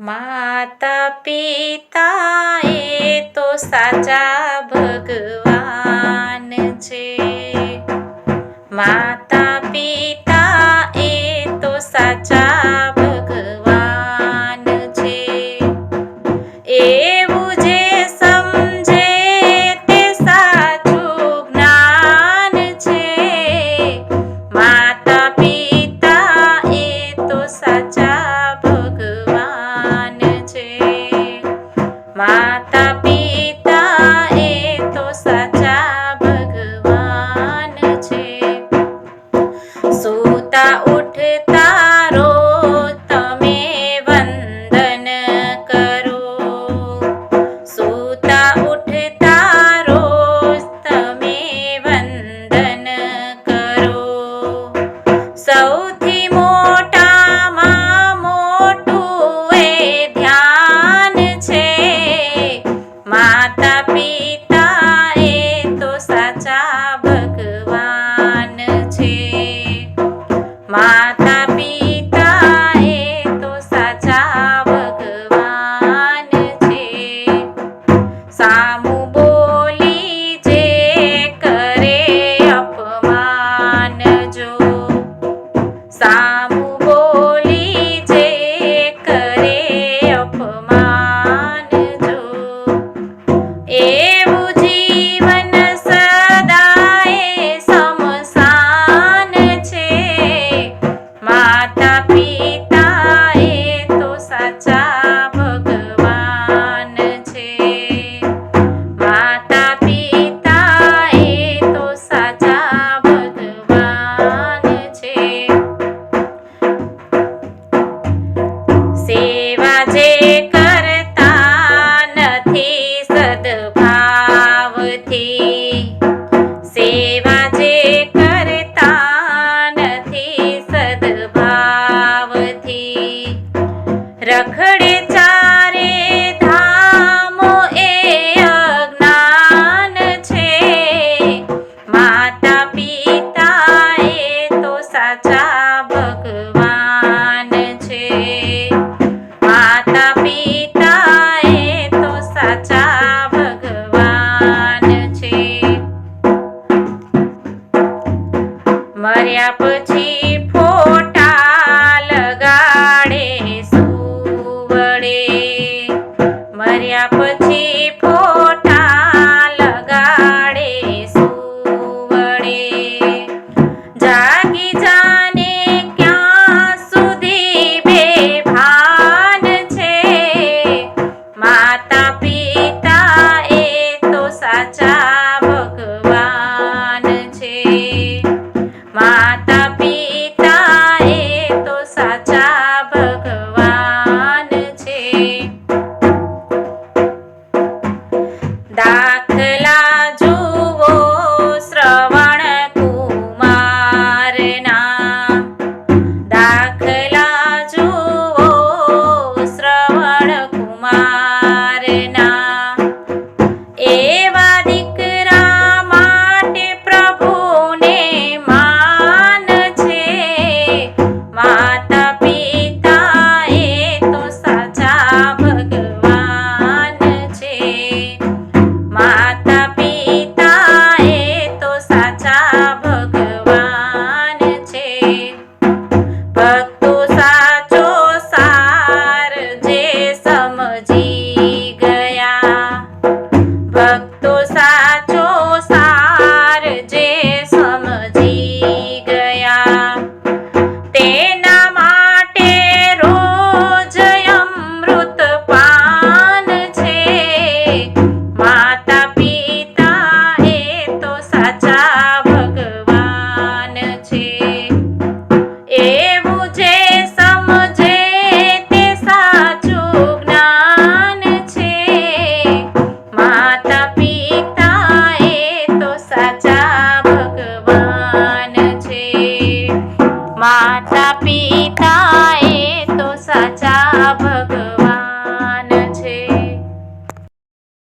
માતા પિતા એ તો સાચા ભગવાન છે. માતા time. दाखला Bakto sa WhatsApp.